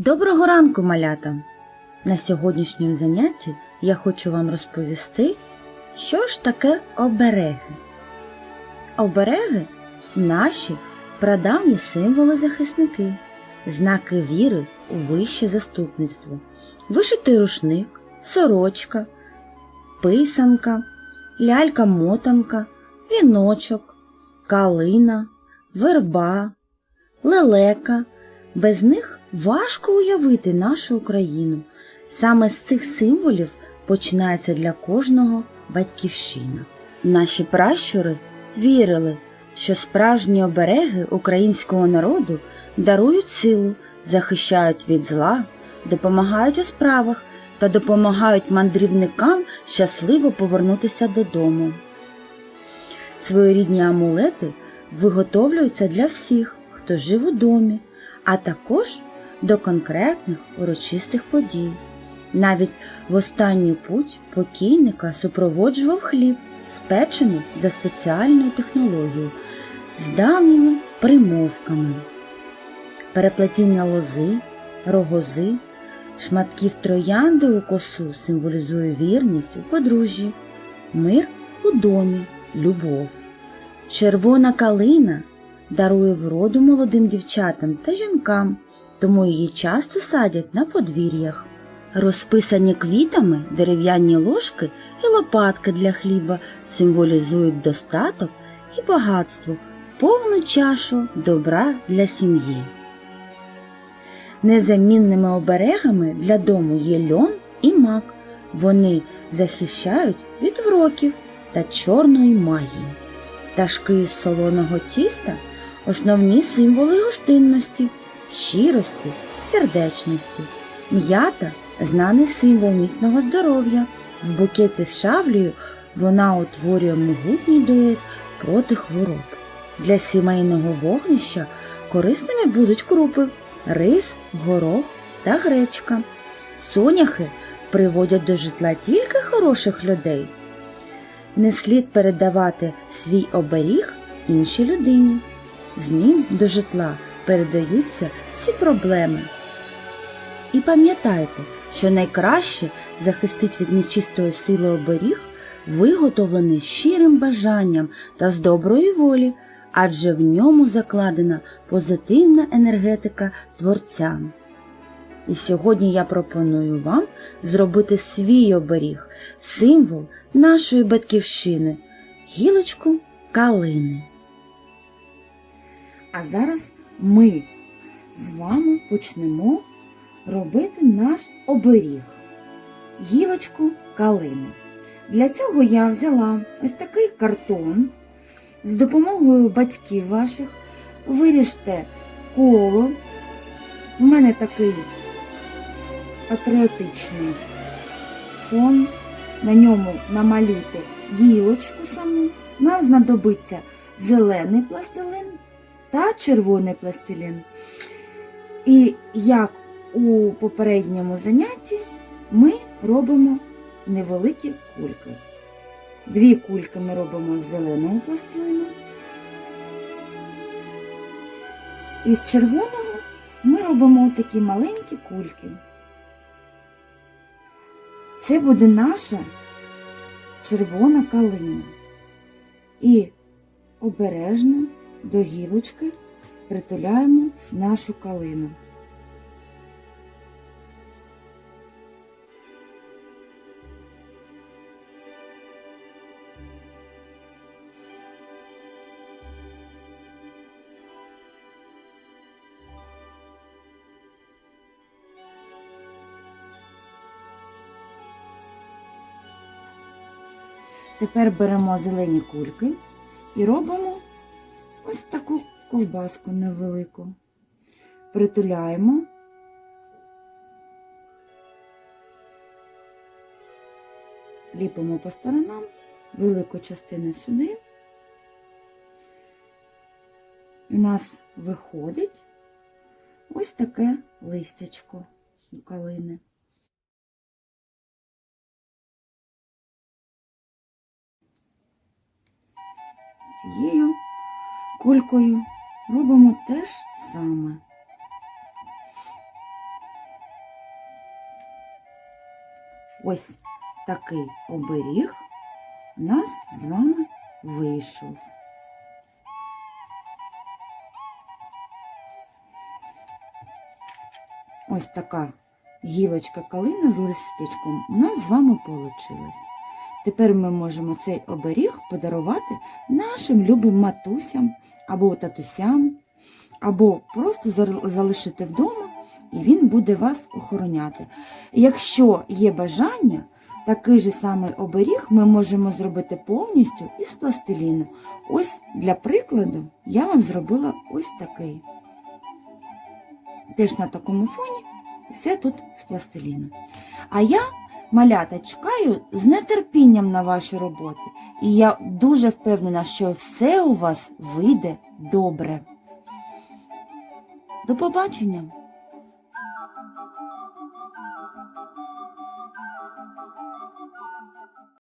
Доброго ранку, малята! На сьогоднішньому занятті я хочу вам розповісти, що ж таке обереги. Обереги наші прадавні символи захисники, знаки віри у вище заступництво, вишитий рушник, сорочка, писанка, лялька-мотанка, віночок, калина, верба, лелека. Без них важко уявити нашу Україну. Саме з цих символів починається для кожного батьківщина. Наші пращури вірили, що справжні обереги українського народу дарують силу, захищають від зла, допомагають у справах та допомагають мандрівникам щасливо повернутися додому. Своєрідні амулети виготовлюються для всіх, хто жив у домі, а також до конкретних урочистих подій. Навіть в останню путь покійника супроводжував хліб, спечений за спеціальною технологією, з давніми примовками. Переплетіння лози, рогози, шматків троянди у косу символізує вірність у подружжі, мир у домі, любов. Червона калина дарує вроду молодим дівчатам та жінкам, тому її часто садять на подвір'ях. Розписані квітами дерев'яні ложки і лопатки для хліба символізують достаток і багатство, повну чашу добра для сім'ї. Незамінними оберегами для дому є льон і мак. Вони захищають від вроків та чорної магії. Ташки із солоного тіста основні символи гостинності, щирості, сердечності. М'ята знаний символ міцного здоров'я. В букеті з шавлею вона утворює могутній дует проти хвороб. Для сімейного вогнища корисними будуть крупи, рис, горох та гречка. Соняхи приводять до житла тільки хороших людей. Не слід передавати свій оберіг іншій людині. З ним до житла передаються всі проблеми. І пам'ятайте, що найкраще захистить від нечистої сили оберіг, виготовлений щирим бажанням та з доброї волі, адже в ньому закладена позитивна енергетика Творця. І сьогодні я пропоную вам зробити свій оберіг, символ нашої батьківщини, гілочку калини. А зараз ми з вами почнемо робити наш оберіг, гілочку калини. Для цього я взяла ось такий картон. З допомогою батьків ваших виріжте коло. У мене такий патріотичний фон. На ньому намалюйте гілочку саму. Нам знадобиться зелений пластилин та червоний пластилін. І як у попередньому занятті ми робимо невеликі кульки. Дві кульки ми робимо з зеленого пластилину. І з червоного ми робимо такі маленькі кульки. Це буде наша червона калина. І обережно до гілочки притуляємо нашу калину. Тепер беремо зелені кульки і робимо ось таку ковбаску невелику. Притуляємо. Ліпимо по сторонам, велику частину сюди. У нас виходить ось таке листячко у калини. Цією кулькою робимо те ж саме. Ось такий оберіг у нас з вами вийшов. Ось така гілочка калина з листичком у нас з вами получилась. Тепер ми можемо цей оберіг подарувати нашим любим матусям або татусям, або просто залишити вдома, і він буде вас охороняти. Якщо є бажання, такий же самий оберіг ми можемо зробити повністю із пластиліну. Ось для прикладу я вам зробила ось такий. Теж на такому фоні все тут з пластиліну. А я, малята, чекаю з нетерпінням на ваші роботи. І я дуже впевнена, що все у вас вийде добре. До побачення!